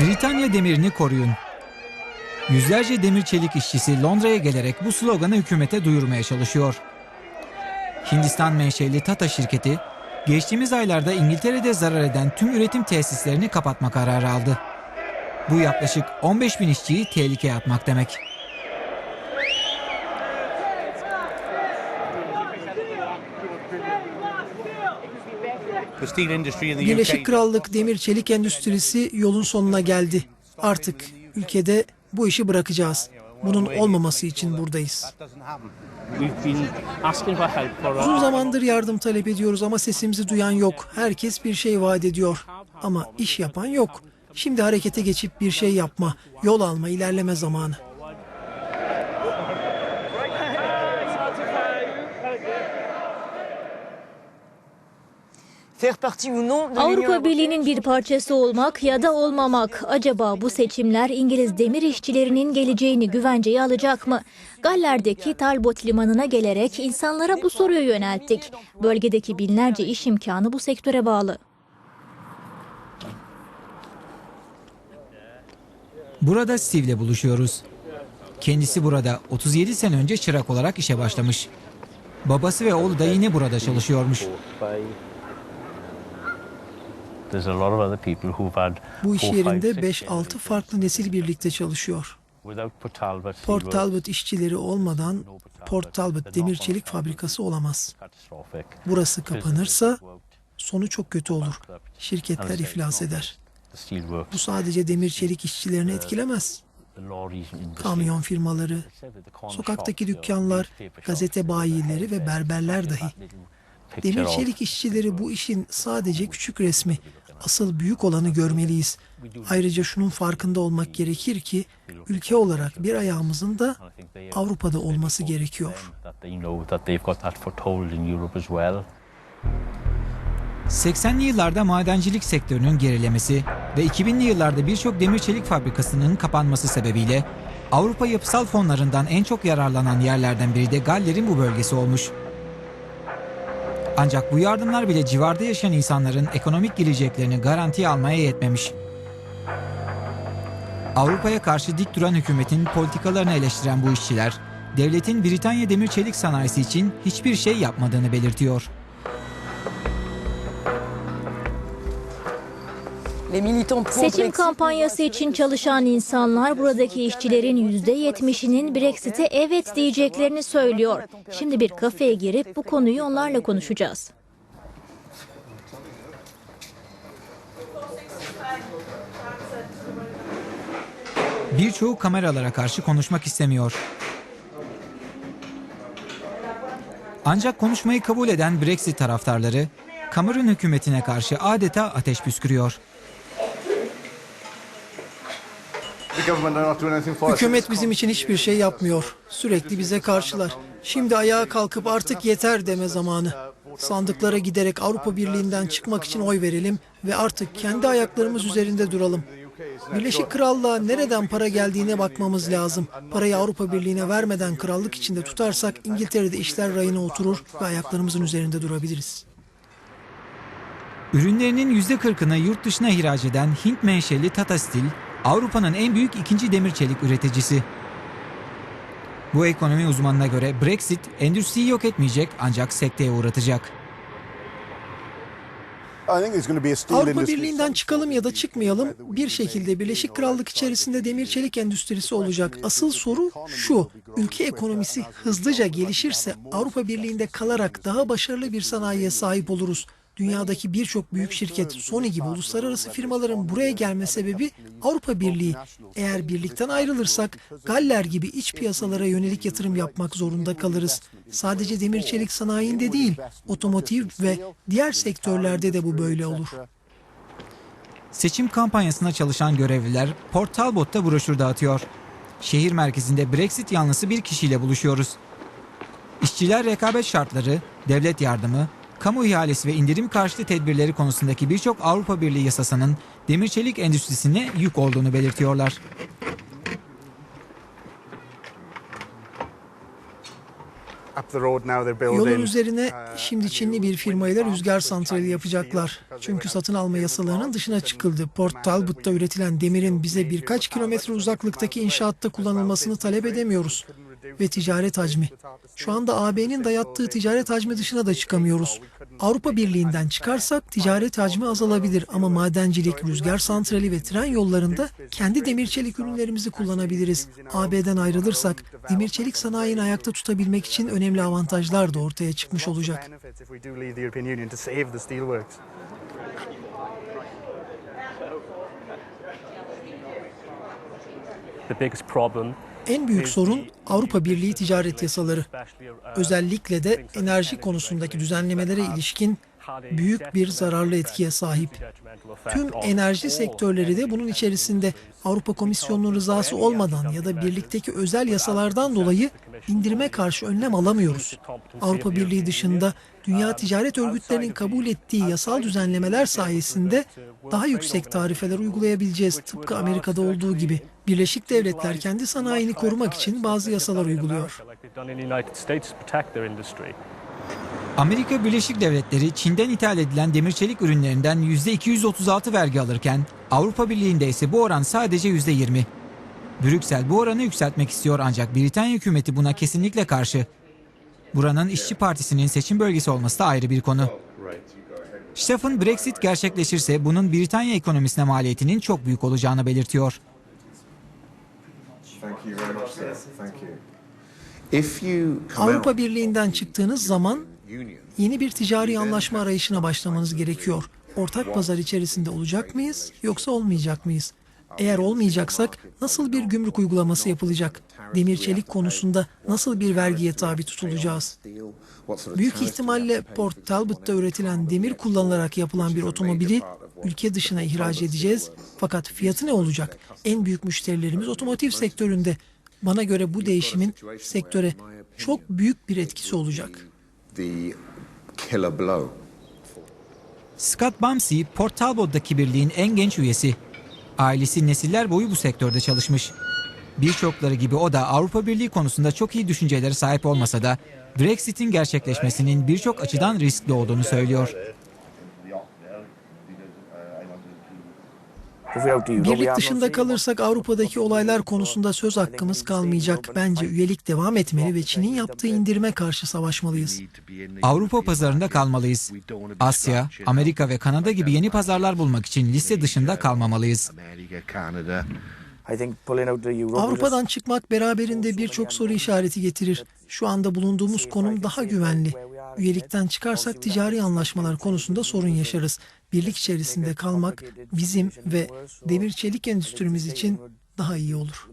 Britanya demirini koruyun. Yüzlerce demir çelik işçisi Londra'ya gelerek bu sloganı hükümete duyurmaya çalışıyor. Hindistan menşeli Tata şirketi geçtiğimiz aylarda İngiltere'de zarar eden tüm üretim tesislerini kapatma kararı aldı. Bu yaklaşık 15 bin işçiyi tehlikeye atmak demek. Birleşik Krallık demir çelik endüstrisi yolun sonuna geldi. Artık ülkede bu işi bırakacağız. Bunun olmaması için buradayız. Uzun zamandır yardım talep ediyoruz ama sesimizi duyan yok. Herkes bir şey vaat ediyor ama iş yapan yok. Şimdi harekete geçip bir şey yapma, yol alma, ilerleme zamanı. Avrupa. Birliği'nin bir parçası olmak ya da olmamak. Acaba bu seçimler İngiliz demir işçilerinin geleceğini güvenceye alacak mı? Galler'deki Talbot Limanı'na gelerek insanlara bu soruyu yönelttik. Bölgedeki binlerce iş imkanı bu sektöre bağlı. Burada Steve ile buluşuyoruz. Kendisi burada 37 sene önce çırak olarak işe başlamış. Babası ve oğlu da yine burada çalışıyormuş. Bu iş yerinde six 5-6 farklı nesil birlikte çalışıyor. Port Talbot, işçileri olmadan Port Talbot demir çelik fabrikası olamaz. Burası kapanırsa sonu çok kötü olur. Şirketler iflas eder. Bu sadece demir çelik işçilerini etkilemez. Kamyon firmaları, sokaktaki dükkanlar, gazete bayileri ve berberler dahi. Demir çelik işçileri bu işin sadece küçük resmi. Asıl büyük olanı görmeliyiz. Ayrıca şunun farkında olmak gerekir ki ülke olarak bir ayağımızın da Avrupa'da olması gerekiyor. that they know that they've got that foothold in Europe as well. 80'li yıllarda madencilik sektörünün gerilemesi ve 2000'li yıllarda birçok demir çelik fabrikasının kapanması sebebiyle Avrupa yapısal fonlarından en çok yararlanan yerlerden biri de Galler'in bu bölgesi olmuş. Ancak bu yardımlar bile civarda yaşayan insanların ekonomik geleceklerini garantiye almaya yetmemiş. Avrupa'ya karşı dik duran hükümetin politikalarını eleştiren bu işçiler, devletin Britanya demir çelik sanayisi için hiçbir şey yapmadığını belirtiyor. Seçim kampanyası için çalışan insanlar buradaki işçilerin %70'inin Brexit'e evet diyeceklerini söylüyor. Şimdi bir kafeye girip bu konuyu onlarla konuşacağız. Birçoğu kameralara karşı konuşmak istemiyor. Ancak konuşmayı kabul eden Brexit taraftarları Cameron hükümetine karşı adeta ateş püskürüyor. Hükümet bizim için hiçbir şey yapmıyor. Sürekli bize karşılar. Şimdi ayağa kalkıp artık yeter deme zamanı. Sandıklara giderek Avrupa Birliği'nden çıkmak için oy verelim ve artık kendi ayaklarımız üzerinde duralım. Birleşik Krallığa nereden para geldiğine bakmamız lazım. Parayı Avrupa Birliği'ne vermeden krallık içinde tutarsak İngiltere'de işler rayına oturur ve ayaklarımızın üzerinde durabiliriz. Ürünlerinin %40'ını yurt dışına ihraç eden Hint menşeli Tata Steel, Avrupa'nın en büyük ikinci demir çelik üreticisi. Bu ekonomi uzmanına göre Brexit endüstriyi yok etmeyecek ancak sekteye uğratacak. Avrupa Birliği'nden çıkalım ya da çıkmayalım bir şekilde Birleşik Krallık içerisinde demir çelik endüstrisi olacak. Asıl soru şu. Ülke ekonomisi hızlıca gelişirse Avrupa Birliği'nde kalarak daha başarılı bir sanayiye sahip oluruz. Dünyadaki birçok büyük şirket, Sony gibi uluslararası firmaların buraya gelme sebebi Avrupa Birliği. Eğer birlikten ayrılırsak Galler gibi iç piyasalara yönelik yatırım yapmak zorunda kalırız. Sadece demir çelik sanayinde değil, otomotiv ve diğer sektörlerde de bu böyle olur. Seçim kampanyasına çalışan görevliler Port Talbot'ta broşür dağıtıyor. Şehir merkezinde Brexit yanlısı bir kişiyle buluşuyoruz. İşçiler rekabet şartları, devlet yardımı, kamu ihalesi ve indirim karşıtı tedbirleri konusundaki birçok Avrupa Birliği yasasının demir çelik endüstrisine yük olduğunu belirtiyorlar. Yolun üzerine şimdi Çinli bir firmayla rüzgar santrali yapacaklar. Çünkü satın alma yasalarının dışına çıkıldı. Port Talbot'ta üretilen demirin bize birkaç kilometre uzaklıktaki inşaatta kullanılmasını talep edemiyoruz. Ve ticaret hacmi. Şu anda AB'nin dayattığı ticaret hacmi dışına da çıkamıyoruz. Avrupa Birliği'nden çıkarsak ticaret hacmi azalabilir ama madencilik, rüzgar santrali ve tren yollarında kendi demir çelik ürünlerimizi kullanabiliriz. AB'den ayrılırsak demir çelik sanayini ayakta tutabilmek için önemli avantajlar da ortaya çıkmış olacak. The biggest problem En büyük sorun Avrupa Birliği ticaret yasaları. Özellikle de enerji konusundaki düzenlemelere ilişkin büyük bir zararlı etkiye sahip. Tüm enerji sektörleri de bunun içerisinde Avrupa Komisyonu'nun rızası olmadan ya da birlikteki özel yasalardan dolayı indirime karşı önlem alamıyoruz. Avrupa Birliği dışında dünya ticaret örgütlerinin kabul ettiği yasal düzenlemeler sayesinde daha yüksek tarifeler uygulayabileceğiz tıpkı Amerika'da olduğu gibi. Birleşik Devletler kendi sanayini korumak için bazı yasalar uyguluyor. Amerika Birleşik Devletleri Çin'den ithal edilen demir çelik ürünlerinden %236 vergi alırken Avrupa Birliği'nde ise bu oran sadece %20. Brüksel bu oranı yükseltmek istiyor ancak Britanya hükümeti buna kesinlikle karşı. Buranın işçi partisinin seçim bölgesi olması da ayrı bir konu. Stephen Brexit gerçekleşirse bunun Britanya ekonomisine maliyetinin çok büyük olacağını belirtiyor. Avrupa Birliği'nden çıktığınız zaman yeni bir ticari anlaşma arayışına başlamanız gerekiyor. Ortak pazar içerisinde olacak mıyız yoksa olmayacak mıyız? Eğer olmayacaksak nasıl bir gümrük uygulaması yapılacak? Demir çelik konusunda nasıl bir vergiye tabi tutulacağız? Büyük ihtimalle Port Talbot'ta üretilen demir kullanılarak yapılan bir otomobili ülke dışına ihraç edeceğiz. Fakat fiyatı ne olacak? En büyük müşterilerimiz otomotiv sektöründe. Bana göre bu değişimin sektöre çok büyük bir etkisi olacak. The killer blow? Scott Bamsey, Port Talbot'daki birliğin en genç üyesi. Ailesi nesiller boyu bu sektörde çalışmış. Birçokları gibi o da Avrupa Birliği konusunda çok iyi düşüncelere sahip olmasa da Brexit'in gerçekleşmesinin birçok açıdan riskli olduğunu söylüyor. Birlik dışında kalırsak Avrupa'daki olaylar konusunda söz hakkımız kalmayacak. Bence üyelik devam etmeli ve Çin'in yaptığı indirime karşı savaşmalıyız. Avrupa pazarında kalmalıyız. Asya, Amerika ve Kanada gibi yeni pazarlar bulmak için liste dışında kalmamalıyız. Avrupa'dan çıkmak beraberinde birçok soru işareti getirir. Şu anda bulunduğumuz konum daha güvenli. Üyelikten çıkarsak ticari anlaşmalar konusunda sorun yaşarız. Birlik içerisinde kalmak bizim ve demir çelik endüstrimiz için daha iyi olur.